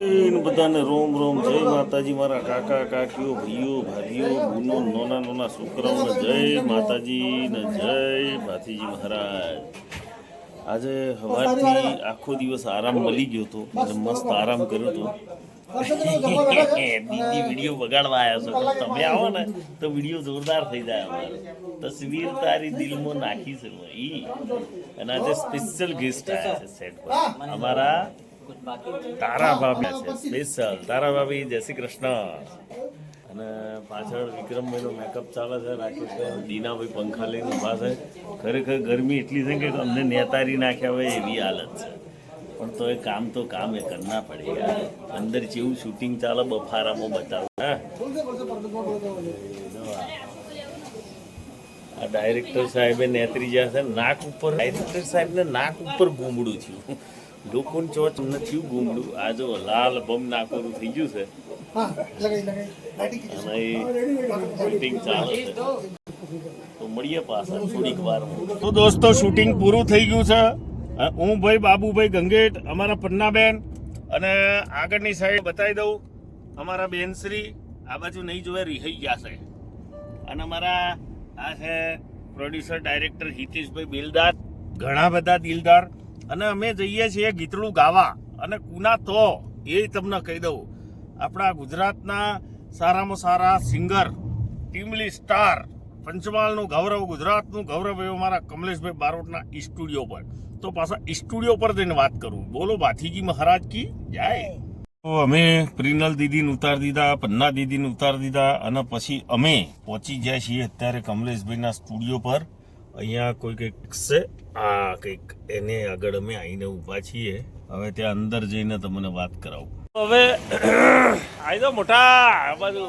બધાને રોમ રોમ, જય માતાજી. મારા કાકા, કાકીઓ, ભાઈઓ ભાઈઓ બુનો નાના નાના છોકરાઓને જય માતાજી ને જય ભાતીજી મહારાજ. આજે સવારથી આખો દિવસ આરામ મળી ગયો હતો અને મસ્ત આરામ કર્યો હતો દીદી વીડિયો બગાડવા આવ્યા છો. તમે આવો ને, તો વીડિયો જોરદાર થઈ જાય અમારો. તસવીર તારી દિલમાં નાખી છે ઈ અને આજે સ્પેશિયલ ગેસ્ટ આવ્યા છે સેટ પર. અમારા તારા ભાભી છે, સ્પેશિયલ. તારા ભાભી, જય શ્રી કૃષ્ણ. અને પાછળ વિક્રમભાઈનો મેકઅપ ચાલે છે રાકેશભાઈ દીનાભાઈ પંખા લઈને ઊભા છે. ખરેખર ગરમી એટલી છે કે અમને નેતારી નાખ્યા હોય એવી હાલત છે. પણ તો એ કામ તો કામ એ કરના પડે અંદર જેવું શૂટિંગ ચાલે, બફારામાં બતાવું. આ ડાયરેક્ટર સાહેબે નેત્રી જ્યાં છે નાક ઉપર ડાયરેક્ટર સાહેબને નાક ઉપર ગુમડું થયું. લોકોને ચોચ નથી ગુમડું. આ જો લાલ બમ નાકોરું થઈ ગયું છે. અને એ શૂટિંગ ચાલે છે. તો મળીએ પાછા થોડીક વાર. તો દોસ્તો શૂટિંગ પૂરું થઈ ગયું છે. હું ભાઈ બાબુભાઈ ગંગેટ અમારા પન્નાબેન. અને આગળની સાઈડ બતાવી દઉં. અમારા બેનશ્રી આ બાજુ નહીં જોવે રિહાઈ ગયા છે. અને અમારા આ છે પ્રોડ્યુસર ડાયરેક્ટર હિતેશભાઈ બિલદાર. ઘણા બધા દિલદાર. અને અમે જઈએ છીએ ગીતડું ગાવા. અને કુના તો એ તમને કહી દઉં. આપણા ગુજરાતના સારામાં સારા સિંગર ટીમલી સ્ટાર પંચમહાલનું ગૌરવ ગુજરાતનું ગૌરવ એવું મારા કમલેશભાઈ બારોટના સ્ટુડિયો પર. તો પાછા સ્ટુડિયો પર જઈને વાત કરું. બોલો ભાથીજી મહારાજ કી જાય. તો અમે પ્રિનલ દીદીને ઉતાર દીધા પન્ના દીદીને ઉતાર દીધા અને પછી અમે પહોંચી જાય છીએ અત્યારે કમલેશભાઈના સ્ટુડિયો પર. અહીંયા કોઈ કંઈક છે? આ કંઈક એને આગળ અમે આવીને ઊભા છીએ. હવે ત્યાં અંદર જઈને તમને વાત કરાવું. હવે આવી દો મોટા, આ બાજુ.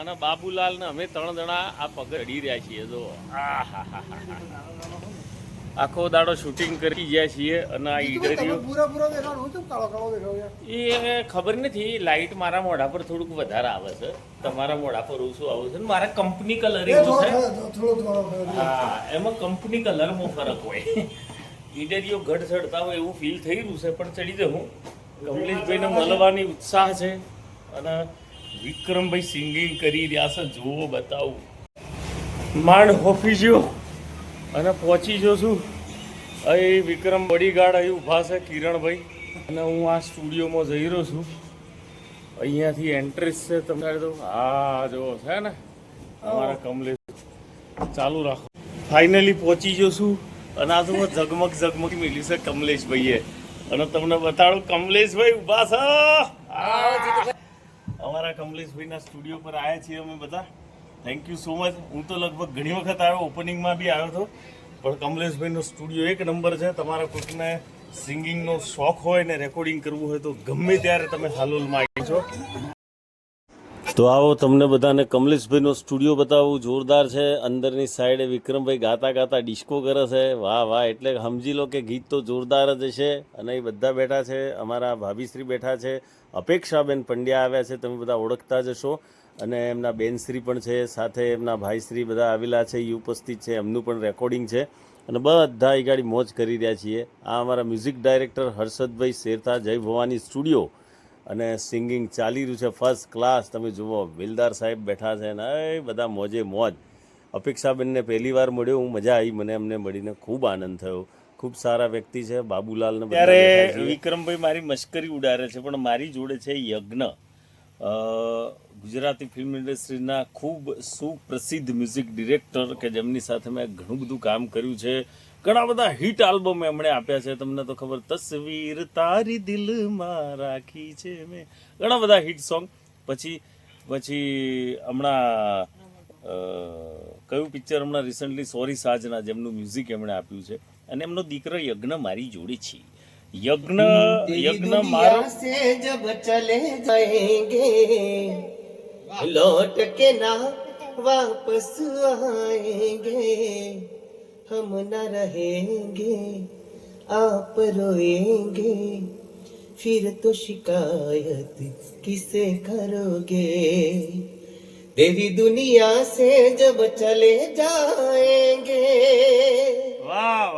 અને બાબુલાલ ને અમે ત્રણ જણા આ પગ અડી રહ્યા છીએ જો આખો દાડો શૂટિંગ કરી ગયા છીએ અને આ યાર? એ ખબર નથી લાઈટ મારા મોઢા પર થોડુંક વધારે આવે છે. તમારા મોઢા પર ઓછું આવે છે. ને મારા કંપની એ કલરિંગ છે. હા એમાં કંપની કલરમાં ફરક હોય. ઈડરીઓ ઘટ ચડતા હોય એવું ફીલ થઈ રહ્યું છે પણ ચડી જવું. કમલેશભાઈને મળવાની ઉત્સાહ છે અને વિક્રમભાઈ સિંગિંગ કરી રહ્યા છે. જુઓ બતાવું. માંડ હોફી ગયો અને પહોંચી જો છું. અહીં વિક્રમ બોડીગાર્ડ અહીં ઊભા છે કિરણભાઈ. અને હું આ સ્ટુડિયોમાં જઈ રહ્યો છું. અહીંયાથી એન્ટ્રીસ છે તમને તો હા જો છે ને અમારા કમલેશ. ચાલુ રાખો. ફાઇનલી પહોંચી જો છું. અને આ તો ઝગમગ ઝગમગ મેલી છે કમલેશભાઈએ. અને તમને બતાડું કમલેશભાઈ ઊભા છે. અમારા કમલેશભાઈના સ્ટુડિયો પર આવ્યા છીએ અમે બધા. થેન્ક યુ સો મચ હું તો લગભગ ઘણી વખત આવ્યો ઓપનિંગમાં બી આવ્યો હતો પણ કમલેશભાઈનો સ્ટુડિયો એક નંબર છે. તમારા કોઈકને સિંગિંગનો શોખ હોય ને રેકોર્ડિંગ કરવું હોય તો ગમે ત્યારે તમે હાલોલમાં આવી છો તો આવો તમને બધાને કમલેશભાઈનો સ્ટુડિયો બતાવું. જોરદાર છે. અંદરની સાઈડે વિક્રમભાઈ ગાતા ગાતા ડિસ્કો કરે છે. વાહ વાહ, એટલે સમજી લો કે ગીત તો જોરદાર જ છે. અને એ બધા બેઠા છે. અમારા ભાભીશ્રી બેઠા છે. અપેક્ષાબેન પંડ્યા આવ્યા છે. તમે બધા ઓળખતા જ હશો. અને એમના બેનશ્રી પણ છે સાથે એમના ભાઈશ્રી બધા આવેલા છે એ ઉપસ્થિત છે એમનું પણ રેકોર્ડિંગ છે. અને બધા એ ગાડી મોજ કરી રહ્યા છીએ. આ અમારા મ્યુઝિક ડાયરેક્ટર હર્ષદભાઈ શેરતા જય ભવાની સ્ટુડિયો અને સિંગિંગ ચાલી રહ્યું છે ફર્સ્ટ ક્લાસ તમે જુઓ વિલદાર સાહેબ બેઠા છે ને એ બધા મોજે મોજ. અપેક્ષાબેનને પહેલી વાર મળ્યો હું મજા આવી. મને એમને મળીને ખૂબ આનંદ થયો. ખૂબ સારા વ્યક્તિ છે બાબુલાલને ત્યારે વિક્રમભાઈ મારી મશ્કરી ઉડાડે છે પણ મારી જોડે છે યજ્ઞ. ગુજરાતી ફિલ્મ ઇન્ડસ્ટ્રીના ખૂબ સુપ્રસિદ્ધ મ્યુઝિક ડિરેક્ટર કે જેમની સાથે મેં ઘણું બધું કામ કર્યું છે. ઘણા બધા હિટ આલ્બમ એમણે આપ્યા છે. તમને તો ખબર તસવીર તારી દિલમાં રાખી છે મેં. ઘણા બધા હિટ સોંગ પછી પછી હમણાં કયું પિક્ચર હમણાં રિસન્ટલી સોરી સાજના જેમનું મ્યુઝિક એમણે આપ્યું છે. અને એમનો દીકરો યજ્ઞ મારી જોડે છે. यज्ञ यज्ञ मार्ग से जब चले जाएंगे लौट के ना वापस आएंगे हम ना रहेंगे आप रोएंगे फिर तो शिकायत किसे करोगे तेरी दुनिया से जब चले जाएंगे वाह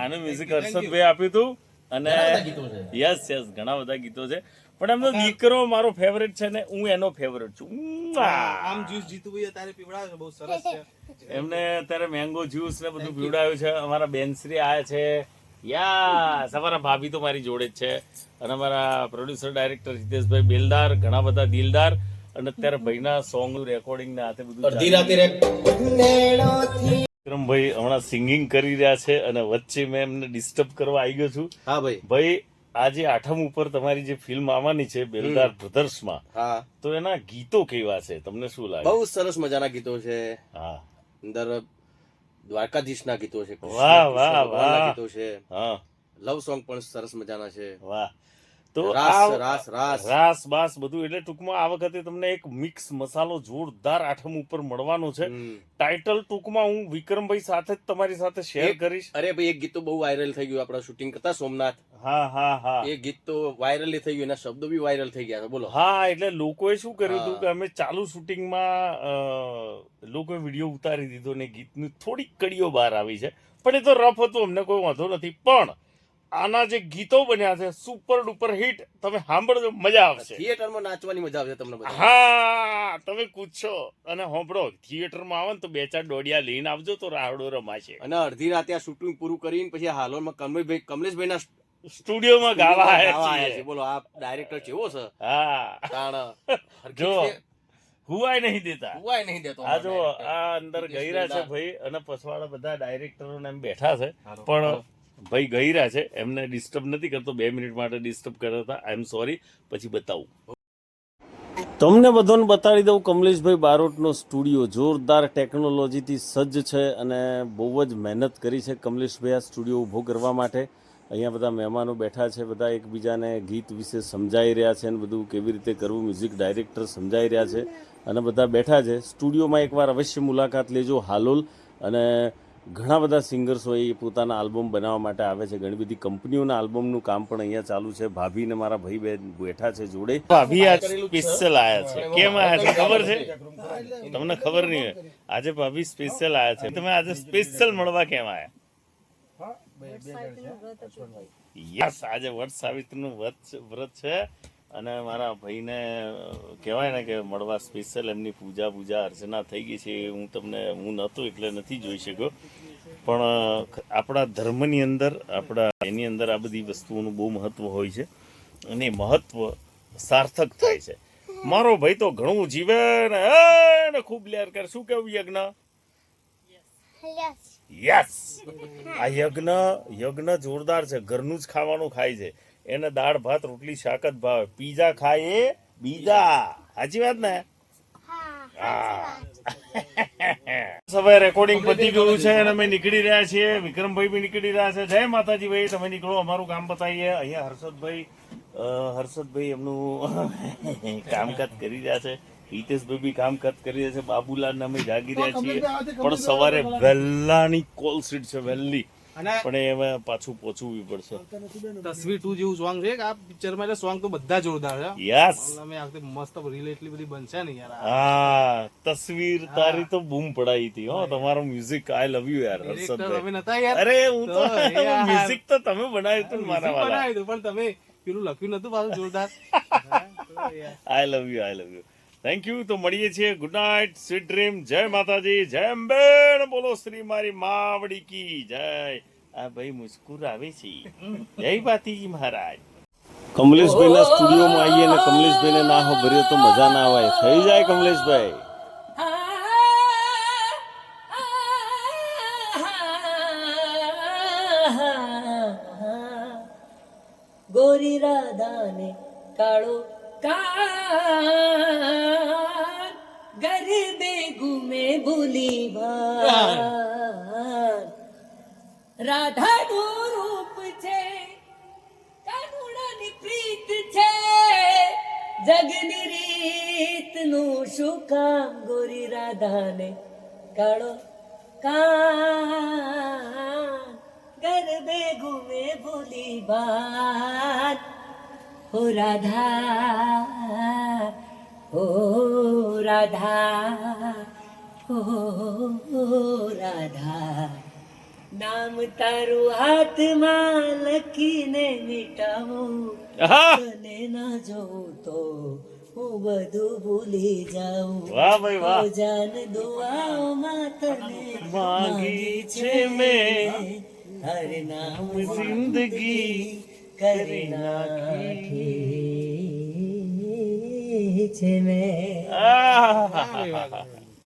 આનું મ્યુઝિક હર્ષદભાઈ આપ્યું હતું અને ગીતો છે. યસ યસ ઘણા બધા ગીતો છે. પણ એમનો દીકરો મારો ફેવરેટ છે ને હું એનો ફેવરેટ છું. આમ જ્યુસ જીતુભાઈ અત્યારે પીવડાવે છે બહુ સરસ છે. એમને અત્યારે મેંગો જ્યુસ ને બધું પીવડાવ્યું છે. અમારા બેનશ્રી આયા છે. યા અમારા ભાભી તો મારી જોડે જ છે. અને અમારા પ્રોડ્યુસર ડાયરેક્ટર હિતેશભાઈ બેલદાર ઘણા બધા દિલદાર. અને અત્યારે ભાઈના સોંગ રેકોર્ડિંગ ને હાથે બધું અડધી રાતે વિક્રમભાઈ હમણાં સિંગિંગ કરી રહ્યા છે અને વચ્ચે મેં એમને ડિસ્ટર્બ કરવા આવી ગયો છું. હા ભાઈ. ભાઈ આજે આઠમ ઉપર તમારી જે ફિલ્મ આવવાની છે બેલદાર બ્રધર્સમાં હા. તો એના ગીતો કેવા છે? તમને શું લાગે? બહુ સરસ મજાના ગીતો છે. હા. અંદર દ્વારકાધીશના ગીતો છે વાહ, વાહ, વાહ. ગીતો છે. હા. લવ સોંગ પણ સરસ મજાના છે. વાહ. તો રાસ રાસ રાસ. બાસ બધું. એટલે ટૂંકમાં આ વખતે તમને એક મિક્સ મસાલો જોરદાર આઠમ ઉપર મળવાનો છે. ટાઇટલ ટૂંકમાં હું વિક્રમભાઈ સાથે જ તમારી સાથે શેર કરીશ. અરે ભાઈ એક ગીત તો બહુ વાયરલ થઈ ગયું આપણા શૂટિંગ કરતા સોમનાથ. હા હા હા. એ ગીત તો વાયરલ થઈ ગયું એના શબ્દો બી વાયરલ થઈ ગયા બોલો. હા એટલે લોકોએ શું કર્યું હતું કે અમે ચાલુ શૂટિંગમાં લોકોએ વીડિયો ઉતારી દીધો ને ગીતની થોડીક કડીઓ બહાર આવી છે. પણ એ તો રફ હતું અમને કોઈ વાંધો નથી. પણ આના જે ગીતો બન્યા છે સુપર ડુપર હિટ તમે સાંભળજો મજા આવશે. થિયેટરમાં નાચવાની મજા આવશે તમને હા તમે કૂદશો અને સાંભળો થિયેટરમાં આવો ને તો બે ચાર દોડિયા લઈને આવજો તો રાહડો રમાશે. અને અડધી રાતે આ શૂટિંગ પૂરું કરીને પછી હાલોલમાં કમલેશભાઈ કમલેશભાઈ ના સ્ટુડિયોમાં ગાવા આવ્યા છે બોલો આ ડાયરેક્ટર કેવો છે? હા. તાણ. જો હુવાય નહીં દેતા. હુવાય નહીં દેતો આ જો આ અંદર ગયરા છે ભાઈ અને પછવાડા બધા ડાયરેક્ટરો ને બેઠા છે. પણ. ભાઈ ગયરા છે. એમને ડિસ્ટર્બ નથી કરતો. બે મિનિટ માટે ડિસ્ટર્બ કર્યા હતા. આઈ એમ સોરી પછી બતાવું. તમને બધાને બતાડી દઉં કમલેશભાઈ બારોટનો સ્ટુડિયો. જોરદાર ટેકનોલોજીથી સજ્જ છે અને બહુ જ મહેનત કરી છે કમલેશભાઈ આ સ્ટુડિયો ઊભો કરવા માટે. અહીંયા બધા મહેમાનો બેઠા છે, બધા એકબીજાને ગીત વિશે સમજાઈ રહ્યા છે અને બધું કેવી રીતે કરવું મ્યુઝિક ડાયરેક્ટર સમજાઈ રહ્યા છે. અને બધા બેઠા છે. સ્ટુડિયોમાં એકવાર અવશ્ય મુલાકાત લેજો હાલોલ. અને ઘણા બધા સિંગર્સો એ પોતાના આલ્બમ બનાવવા માટે આવે છે. ઘણી બધી કંપનીઓના આલ્બમનું કામ પણ અહીંયા ચાલુ છે. ભાભી ને મારા ભાઈ બેન બેઠા છે જોડે. ભાભી આ સ્પેશિયલ આયા છે. કેમ આયા છે? ખબર છે? તમને ખબર નહીં હોય. આજે ભાભી સ્પેશિયલ આયા છે. તમે આજે સ્પેશિયલ મળવા કેમ આયા? યસ આજે વટ સાવિત્રીનું વ્રત વ્રત છે. અને મારા ભાઈને કહેવાય ને કે મળવા સ્પેશિયલ એમની પૂજા પૂજા અર્ચના થઈ ગઈ છે. હું તમને હું નહોતો એટલે નથી જોઈ શક્યો. પણ આપણા ધર્મની અંદર આપણા એની અંદર આ બધી વસ્તુઓનું બહુ મહત્વ હોય છે અને મહત્વ સાર્થક થાય છે. મારો ભાઈ તો ઘણું જીવે ને ખૂબ લેર કરે. શું કેવું યજ્ઞ? યસ આ યજ્ઞ યજ્ઞ જોરદાર છે. ઘરનું જ ખાવાનું ખાય છે. એને દાળ ભાત રોટલી શાક જ ભાવે. પીઝા ખાય એ બીજા. સાચી વાત ને? હવે રેકોર્ડિંગ પતી ગયું છે અને અમે નીકળી રહ્યા છીએ. વિક્રમભાઈ બી નીકળી રહ્યા છે. જય માતાજી ભાઈ તમે નીકળો અમારું કામ બતાવીએ. અહીંયા હર્ષદભાઈ હર્ષદભાઈ એમનું કામકાજ કરી રહ્યા છે. હિતેશભાઈ બી કામકાજ કરી રહ્યા છે. બાબુલાલ અમે જાગી રહ્યા છીએ. પણ સવારે વહેલાની કોલ સીટ છે વહેલી. પણ એમાં પાછું પહોંચવું બી પડશે. તસવીર ટુ જેવું સોંગ છે કે આ પિક્ચરમાં એટલે સોંગ તો બધા જોરદાર છે. યસ અમે આ વખતે મસ્ત રીલ એટલી બધી બનશે ને યાર હા તસવીર તારી તો બૂમ પડાઈ હતી હો. તમારો મ્યુઝિક આઈ લવ યુ યાર હર્ષદભાઈ. નતા યાર. અરે હું તો મ્યુઝિક તો તમે બનાવ્યું હતું મારા વાળા. બનાવ્યું પણ તમે પેલું લખ્યું નતું પાછું જોરદાર. હા, તો યાર. I love you I love you thank you તો મળીએ છીએ. ગુડ નાઇટ સ્વીટ ડ્રીમ જય માતાજી જય અંબેણ. બોલો શ્રી મારી માવડી કી જય. આ ભાઈ મુસ્કુરાવે છે. જય બાતીજી મહારાજ. કમલેશભાઈ ના સ્ટુડિયોમાં આવીએ ને કમલેશભાઈ ને ના હો ભર્યો તો મજા ના આવે. થઈ જાય કમલેશભાઈ. ગોરી રાધાને કાળો કાન ગરબે ગુમે ભૂલી રાધા નું રૂપ છે કાનુડાની પ્રીત છે જગની રીતનું શું કામ ગોરી રાધાને કાળો કાન ગરબે ગુમે ભૂલી ભાન હો રાધા હો રાધા હો રાધા. નામ તારું હાથમાં લખીને મીટાવું. તને ના જોઉં તો હું બધું ભૂલી જાઉં. વાહ ભાઈ વાહ. જાન દુઆઓમાં તને માંગી છે મેં. હર નામ જિંદગી કરી નાખી છે મેં.